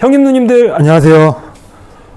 형님 누님들 안녕하세요.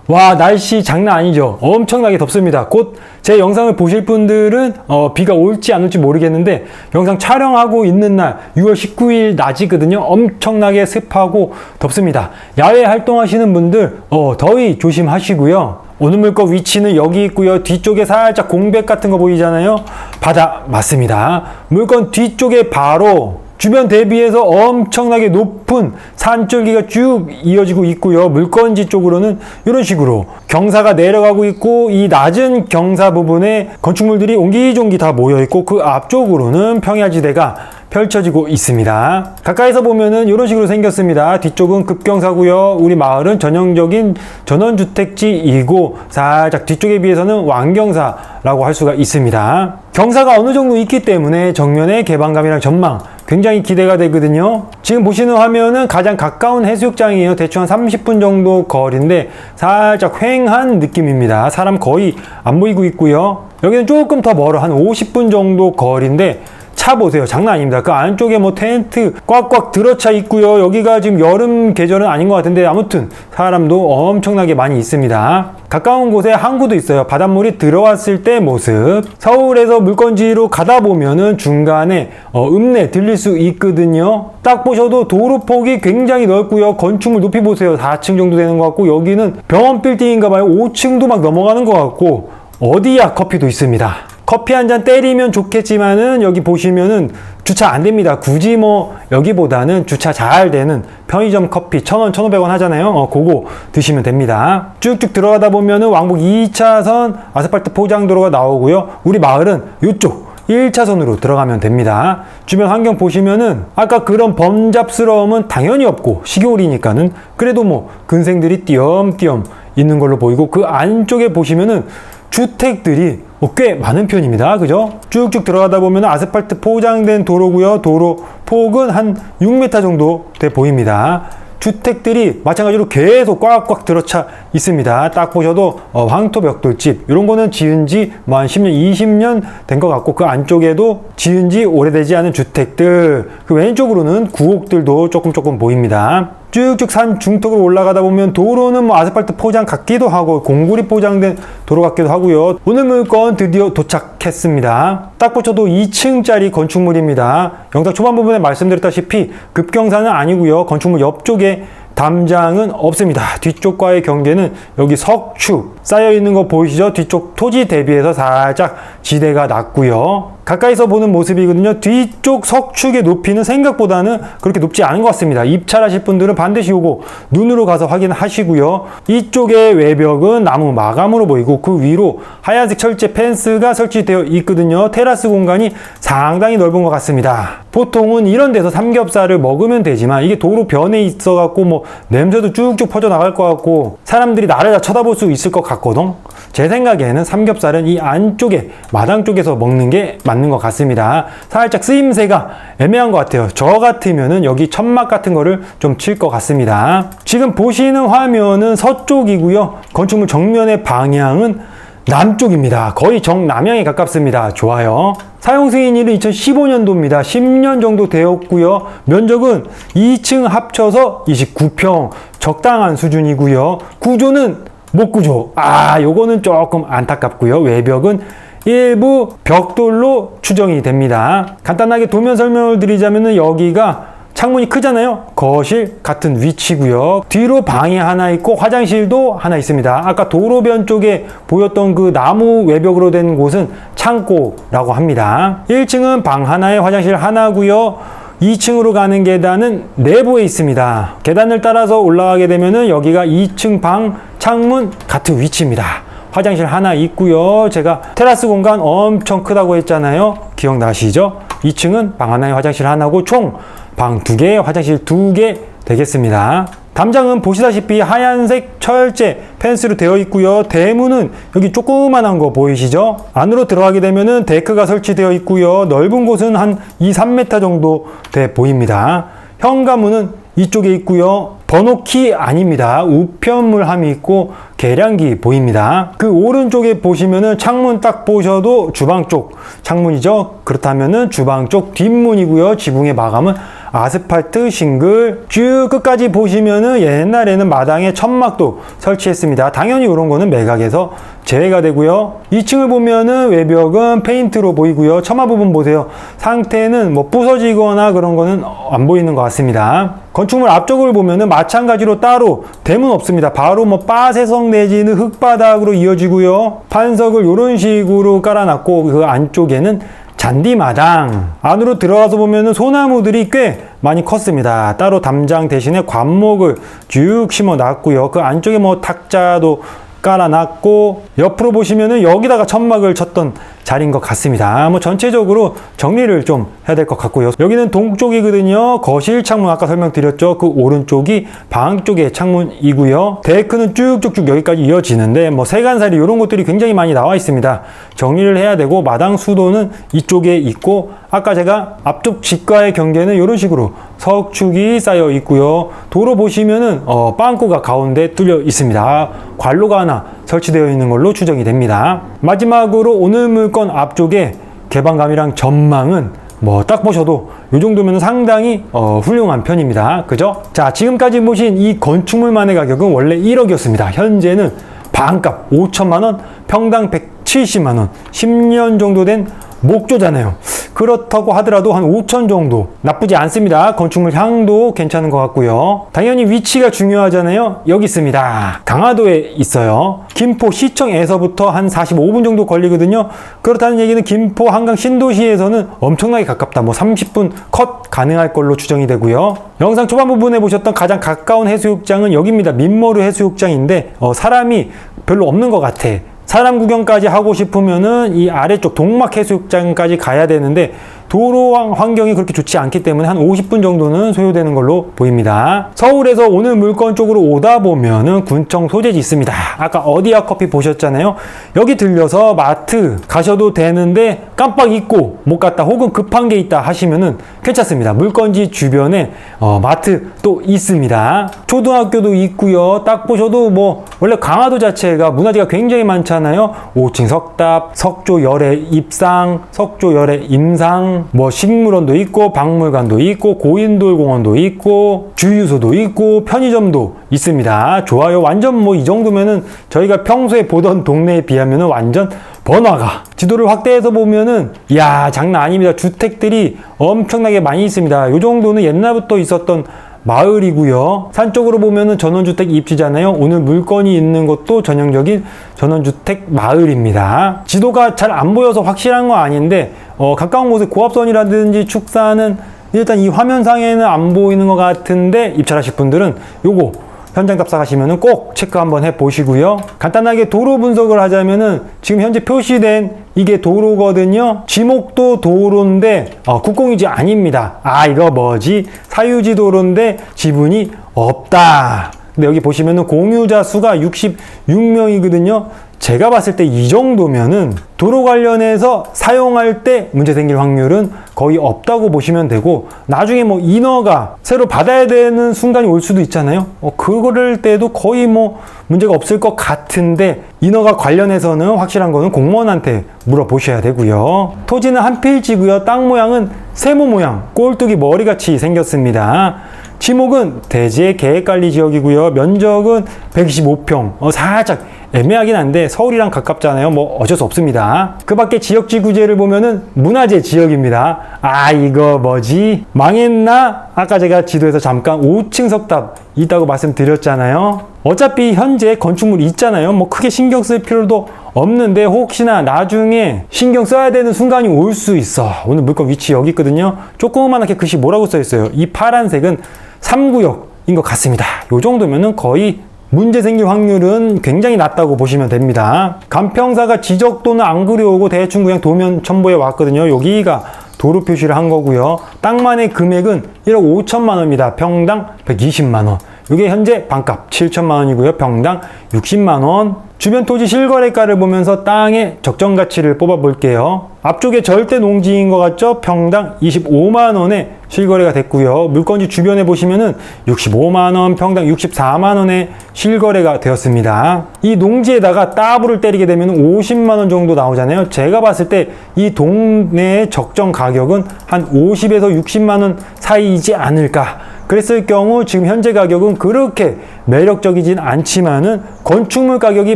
와 날씨 장난 아니죠. 엄청나게 덥습니다. 곧 제 영상을 보실 분들은 어, 비가 올지 안 올지 모르겠는데 영상 촬영하고 있는 날 6월 19일 낮이거든요. 엄청나게 습하고 덥습니다. 야외 활동하시는 분들 어, 더위 조심하시고요. 오늘 물건 위치는 여기 있고요. 뒤쪽에 살짝 공백 같은 거 보이잖아요. 바다 맞습니다. 물건 뒤쪽에 바로 주변 대비해서 엄청나게 높은 산줄기가 쭉 이어지고 있고요. 물건지 쪽으로는 이런 식으로 경사가 내려가고 있고 이 낮은 경사 부분에 건축물들이 옹기종기 다 모여 있고 그 앞쪽으로는 평야지대가 펼쳐지고 있습니다. 가까이서 보면은 이런 식으로 생겼습니다. 뒤쪽은 급경사고요. 우리 마을은 전형적인 전원주택지이고 살짝 뒤쪽에 비해서는 완경사라고 할 수가 있습니다. 경사가 어느 정도 있기 때문에 정면의 개방감이랑 전망 굉장히 기대가 되거든요. 지금 보시는 화면은 가장 가까운 해수욕장이에요. 대충 한 30분 정도 거리인데 살짝 휑한 느낌입니다. 사람 거의 안 보이고 있고요. 여기는 조금 더 멀어 한 50분 정도 거리인데 차 보세요. 장난 아닙니다. 그 안쪽에 뭐 텐트 꽉꽉 들어차 있고요. 여기가 지금 여름 계절은 아닌 것 같은데 아무튼 사람도 엄청나게 많이 있습니다. 가까운 곳에 항구도 있어요. 바닷물이 들어왔을 때 모습. 서울에서 물건지로 가다 보면은 중간에 어, 읍내 들릴 수 있거든요. 딱 보셔도 도로 폭이 굉장히 넓고요. 건축물 높이 보세요. 4층 정도 되는 것 같고 여기는 병원 빌딩인가 봐요. 5층도 막 넘어가는 것 같고 어디야 커피도 있습니다. 커피 한 잔 때리면 좋겠지만은 여기 보시면은 주차 안 됩니다. 굳이 뭐 여기보다는 주차 잘 되는 편의점 커피 1,000원, 1,500원 하잖아요. 어, 그거 드시면 됩니다. 쭉쭉 들어가다 보면은 왕복 2차선 아스팔트 포장도로가 나오고요. 우리 마을은 이쪽 1차선으로 들어가면 됩니다. 주변 환경 보시면은 아까 그런 범잡스러움은 당연히 없고 시골이니까는 그래도 뭐 근생들이 띄엄띄엄 있는 걸로 보이고 그 안쪽에 보시면은 주택들이 뭐꽤 많은 편입니다. 그죠? 쭉쭉 들어가다 보면 아스팔트 포장된 도로고요. 도로 폭은 한 6m 정도 돼 보입니다. 주택들이 마찬가지로 계속 꽉꽉 들어차 있습니다. 딱 보셔도 어, 황토벽돌집 이런 거는 지은 지 뭐 한 10년, 20년 된 것 같고 그 안쪽에도 지은 지 오래되지 않은 주택들 그 왼쪽으로는 구옥들도 조금 조금 보입니다. 쭉쭉 산 중턱으로 올라가다 보면 도로는 뭐 아스팔트 포장 같기도 하고 공구리 포장된 도로 같기도 하고요. 오늘 물건 드디어 도착했습니다. 딱 붙여도 2층짜리 건축물입니다. 영상 초반 부분에 말씀드렸다시피 급경사는 아니고요. 건축물 옆쪽에 담장은 없습니다. 뒤쪽과의 경계는 여기 석축 쌓여 있는 거 보이시죠? 뒤쪽 토지 대비해서 살짝 지대가 낮고요. 가까이서 보는 모습이거든요. 뒤쪽 석축의 높이는 생각보다는 그렇게 높지 않은 것 같습니다. 입찰하실 분들은 반드시 오고 눈으로 가서 확인하시고요. 이쪽의 외벽은 나무 마감으로 보이고 그 위로 하얀색 철제 펜스가 설치되어 있거든요. 테라스 공간이 상당히 넓은 것 같습니다. 보통은 이런 데서 삼겹살을 먹으면 되지만 이게 도로 변에 있어 갖고 뭐 냄새도 쭉쭉 퍼져 나갈 것 같고 사람들이 나를 다 쳐다볼 수 있을 것 같거든. 제 생각에는 삼겹살은 이 안쪽에 마당 쪽에서 먹는 게 맞는 것 같습니다. 살짝 쓰임새가 애매한 것 같아요. 저 같으면은 여기 천막 같은 거를 좀 칠 것 같습니다. 지금 보시는 화면은 서쪽이고요. 건축물 정면의 방향은 남쪽입니다. 거의 정남향에 가깝습니다. 좋아요. 사용 승인일은 2015년도입니다. 10년 정도 되었고요. 면적은 2층 합쳐서 29평 적당한 수준이고요. 구조는 목구조. 아, 요거는 조금 안타깝고요. 외벽은 일부 벽돌로 추정이 됩니다. 간단하게 도면 설명을 드리자면은 여기가 창문이 크잖아요. 거실 같은 위치고요. 뒤로 방이 하나 있고 화장실도 하나 있습니다. 아까 도로변 쪽에 보였던 그 나무 외벽으로 된 곳은 창고라고 합니다. 1층은 방 하나에 화장실 하나고요. 2층으로 가는 계단은 내부에 있습니다. 계단을 따라서 올라가게 되면은 여기가 2층 방 창문 같은 위치입니다. 화장실 하나 있고요. 제가 테라스 공간 엄청 크다고 했잖아요. 기억나시죠? 2층은 방 하나에 화장실 하나고 총 방 두 개, 화장실 두 개 되겠습니다. 담장은 보시다시피 하얀색 철제 펜스로 되어 있고요. 대문은 여기 조그만한 거 보이시죠? 안으로 들어가게 되면은 데크가 설치되어 있고요. 넓은 곳은 한 2, 3m 정도 돼 보입니다. 현관문은 이쪽에 있고요. 번호키 아닙니다. 우편물함이 있고 계량기 보입니다. 그 오른쪽에 보시면은 창문 딱 보셔도 주방 쪽 창문이죠. 그렇다면은 주방 쪽 뒷문이고요. 지붕의 마감은 아스팔트 싱글 쭉 끝까지 보시면은 옛날에는 마당에 천막도 설치했습니다. 당연히 이런 거는 매각에서 제외가 되고요. 2층을 보면은 외벽은 페인트로 보이고요. 처마 부분 보세요. 상태는 뭐 부서지거나 그런 거는 안 보이는 것 같습니다. 건축물 앞쪽을 보면은 마찬가지로 따로 대문 없습니다. 바로 뭐 빠세석 내지는 흙바닥으로 이어지고요. 판석을 이런 식으로 깔아놨고 그 안쪽에는 잔디마당 안으로 들어가서 보면은 소나무들이 꽤 많이 컸습니다. 따로 담장 대신에 관목을 쭉 심어 놨고요. 그 안쪽에 뭐 탁자도 깔아놨고 옆으로 보시면은 여기다가 천막을 쳤던 자리인 것 같습니다. 뭐 전체적으로 정리를 좀 해야 될 것 같고요. 여기는 동쪽이거든요. 거실 창문 아까 설명드렸죠. 그 오른쪽이 방 쪽의 창문이고요. 데크는 쭉쭉쭉 여기까지 이어지는데 뭐 세간살이 이런 것들이 굉장히 많이 나와 있습니다. 정리를 해야 되고 마당 수도는 이쪽에 있고 아까 제가 앞쪽 집과의 경계는 이런 식으로 석축이 쌓여 있고요. 도로 보시면은 어, 빵꾸가 가운데 뚫려 있습니다. 관로가 하나 설치되어 있는 걸로 추정이 됩니다. 마지막으로 오늘 물건 앞쪽에 개방감이랑 전망은 뭐딱 보셔도 이 정도면 상당히 어, 훌륭한 편입니다. 그죠? 자, 지금까지 보신 이 건축물만의 가격은 원래 1억이었습니다. 현재는 반값 5천만 원, 평당 170만 원, 10년 정도 된 목조잖아요. 그렇다고 하더라도 한 5천 정도 나쁘지 않습니다. 건축물 향도 괜찮은 것 같고요. 당연히 위치가 중요하잖아요. 여기 있습니다. 강화도에 있어요. 김포 시청에서부터 한 45분 정도 걸리거든요. 그렇다는 얘기는 김포 한강 신도시에서는 엄청나게 가깝다. 뭐 30분 컷 가능할 걸로 추정이 되고요. 영상 초반 부분에 보셨던 가장 가까운 해수욕장은 여기입니다. 민머루 해수욕장인데 어, 사람이 별로 없는 것 같아. 사람 구경까지 하고 싶으면은 이 아래쪽 동막 해수욕장까지 가야 되는데 도로 환경이 그렇게 좋지 않기 때문에 한 50분 정도는 소요되는 걸로 보입니다. 서울에서 오늘 물건 쪽으로 오다 보면은 군청 소재지 있습니다. 아까 어디야 커피 보셨잖아요. 여기 들려서 마트 가셔도 되는데 깜빡 잊고 못 갔다 혹은 급한 게 있다 하시면은 괜찮습니다. 물건지 주변에 어, 마트 또 있습니다. 초등학교도 있고요. 딱 보셔도 뭐 원래 강화도 자체가 문화재가 굉장히 많잖아요. 5층 석답, 석조 열애 입상, 석조 열애 임상, 뭐 식물원도 있고 박물관도 있고 고인돌 공원도 있고 주유소도 있고 편의점도 있습니다. 좋아요. 완전 뭐 이 정도면은 저희가 평소에 보던 동네에 비하면은 완전 번화가 지도를 확대해서 보면은 이야 장난 아닙니다 주택들이 엄청나게 많이 있습니다 이 정도는 옛날부터 있었던 마을이고요. 산 쪽으로 보면은 전원주택 입지잖아요. 오늘 물건이 있는 곳도 전형적인 전원주택 마을입니다. 지도가 잘 안 보여서 확실한 건 아닌데 어, 가까운 곳에 고압선이라든지 축사는 일단 이 화면상에는 안 보이는 것 같은데 입찰하실 분들은 요거 현장 답사하시면은 꼭 체크 한번 해 보시고요. 간단하게 도로 분석을 하자면은 지금 현재 표시된 이게 도로거든요. 지목도 도로인데 어, 국공유지 아닙니다. 아 이거 뭐지? 사유지 도로인데 지분이 없다. 근데 여기 보시면은 공유자 수가 66명이거든요. 제가 봤을 때 이 정도면은 도로 관련해서 사용할 때 문제 생길 확률은 거의 없다고 보시면 되고 나중에 뭐 인허가 새로 받아야 되는 순간이 올 수도 있잖아요. 어, 그거를 때도 거의 뭐 문제가 없을 것 같은데 인허가 관련해서는 확실한 거는 공무원한테 물어보셔야 되고요. 토지는 한 필지고요. 땅 모양은 세모 모양, 꼴뚜기 머리같이 생겼습니다. 지목은 대지의 계획관리 지역이고요. 면적은 125평. 어, 살짝 애매하긴 한데 서울이랑 가깝잖아요. 뭐 어쩔 수 없습니다. 그 밖에 지역지구제를 보면은 문화재 지역입니다. 아, 이거 뭐지? 망했나? 아까 제가 지도에서 잠깐 5층 석탑 있다고 말씀드렸잖아요. 어차피 현재 건축물이 있잖아요. 뭐 크게 신경 쓸 필요도 없는데 혹시나 나중에 신경 써야 되는 순간이 올 수 있어. 오늘 물건 위치 여기 있거든요. 조그만하게 글씨 뭐라고 써 있어요. 이 파란색은 3구역 인 것 같습니다. 이 정도면은 거의 문제 생길 확률은 굉장히 낮다고 보시면 됩니다. 간평사가 지적도는 안 그려오고 대충 그냥 도면 첨부해 왔거든요. 여기가 도로 표시를 한 거고요. 땅만의 금액은 1억 5천만 원입니다. 평당 120만 원. 이게 현재 반값 7천만 원이고요. 평당 60만 원. 주변 토지 실거래가를 보면서 땅의 적정 가치를 뽑아 볼게요. 앞쪽에 절대 농지인 것 같죠? 평당 25만 원에 실거래가 됐고요. 물건지 주변에 보시면은 65만 원, 평당 64만 원에 실거래가 되었습니다. 이 농지에다가 따블을 때리게 되면 50만 원 정도 나오잖아요. 제가 봤을 때 이 동네의 적정 가격은 한 50에서 60만 원 사이이지 않을까. 그랬을 경우 지금 현재 가격은 그렇게 매력적이진 않지만은 건축물 가격이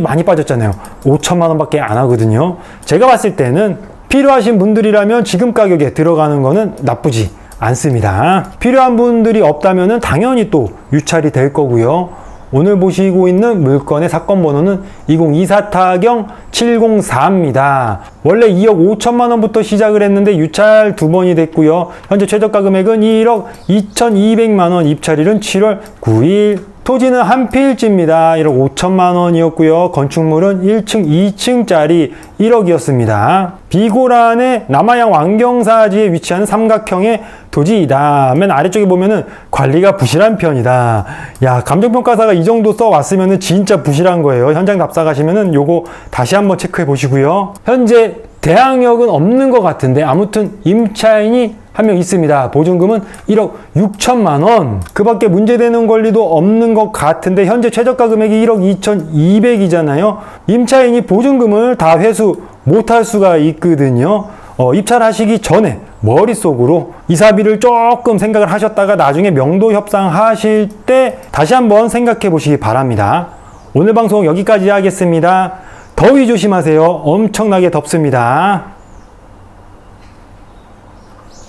많이 빠졌잖아요. 5천만 원밖에 안 하거든요. 제가 봤을 때는 필요하신 분들이라면 지금 가격에 들어가는 거는 나쁘지 않습니다. 필요한 분들이 없다면은 당연히 또 유찰이 될 거고요. 오늘 보시고 있는 물건의 사건 번호는 2024 타경 704입니다. 원래 2억 5천만 원부터 시작을 했는데 유찰 두 번이 됐고요. 현재 최저가 금액은 1억 2,200만 원, 입찰일은 7월 9일. 토지는 한 필지입니다. 1억 5천만 원이었고요. 건축물은 1층, 2층짜리 1억이었습니다. 비고란의 남아양 왕경사지에 위치한 삼각형의 토지이다. 맨 아래쪽에 보면은 관리가 부실한 편이다. 야, 감정평가사가 이 정도 써왔으면은 진짜 부실한 거예요. 현장 답사 가시면은 요거 다시 한번 체크해 보시고요. 현재 대항력은 없는 것 같은데 아무튼 임차인이 한 명 있습니다. 보증금은 1억 6천만 원. 그 밖에 문제되는 권리도 없는 것 같은데 현재 최저가 금액이 1억 2,200이잖아요. 임차인이 보증금을 다 회수 못할 수가 있거든요. 어, 입찰 하시기 전에 머릿속으로 이사비를 조금 생각을 하셨다가 나중에 명도 협상하실 때 다시 한번 생각해 보시기 바랍니다. 오늘 방송 여기까지 하겠습니다. 더위 조심하세요. 엄청나게 덥습니다.